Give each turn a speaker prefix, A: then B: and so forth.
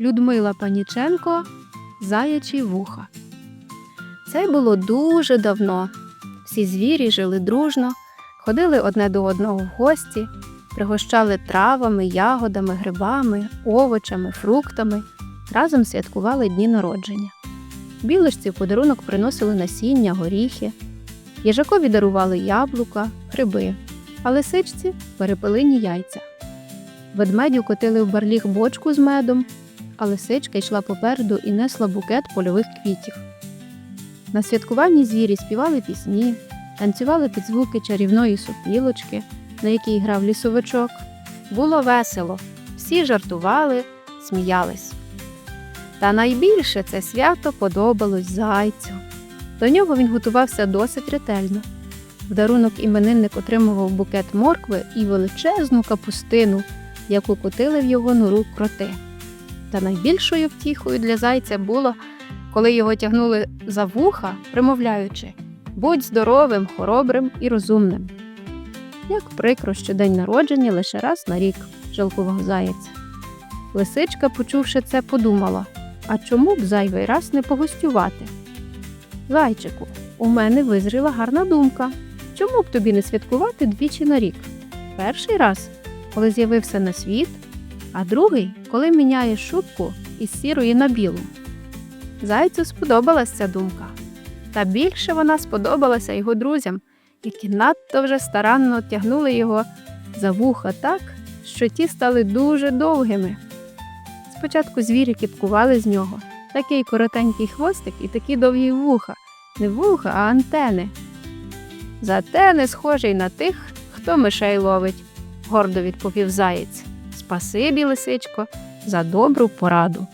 A: Людмила Паніченко Заячі вуха. Це було дуже давно. Всі звірі жили дружно, ходили одне до одного в гості, пригощали травами, ягодами, грибами, овочами, фруктами, разом святкували дні народження. Білочці в подарунок приносили насіння, горіхи, їжакові дарували яблука, гриби, а лисичці перепелині яйця. Ведмедю котили в барліг бочку з медом, а лисичка йшла попереду і несла букет польових квітів. На святкуванні звірі співали пісні, танцювали під звуки чарівної сопілочки, на якій грав лісовичок. Було весело, всі жартували, сміялись. Та найбільше це свято подобалось зайцю. До нього він готувався досить ретельно. В дарунок іменинник отримував букет моркви і величезну капустину, яку котили в його нору кроти. Та найбільшою втіхою для зайця було, коли його тягнули за вуха, примовляючи Будь здоровим, хоробрим і розумним. Як прикро, що день народження лише раз на рік, жалкував заєць. Лисичка, почувши це, подумала а чому б зайвий раз не погостювати? Зайчику, у мене визріла гарна думка. Чому б тобі не святкувати двічі на рік? Перший раз, коли з'явився на світ, а другий, коли міняєш шубку із сірої на білу. Зайцю сподобалась ця думка, та більше вона сподобалася його друзям, які надто вже старанно тягнули його за вуха так, що ті стали дуже довгими. Спочатку звірі кіпкували з нього. Такий коротенький хвостик і такі довгі вуха. Не вуха, а антени. Зате не схожий на тих, хто мишей ловить, гордо відповів заєць. Спасибі, лисичко, за добру пораду.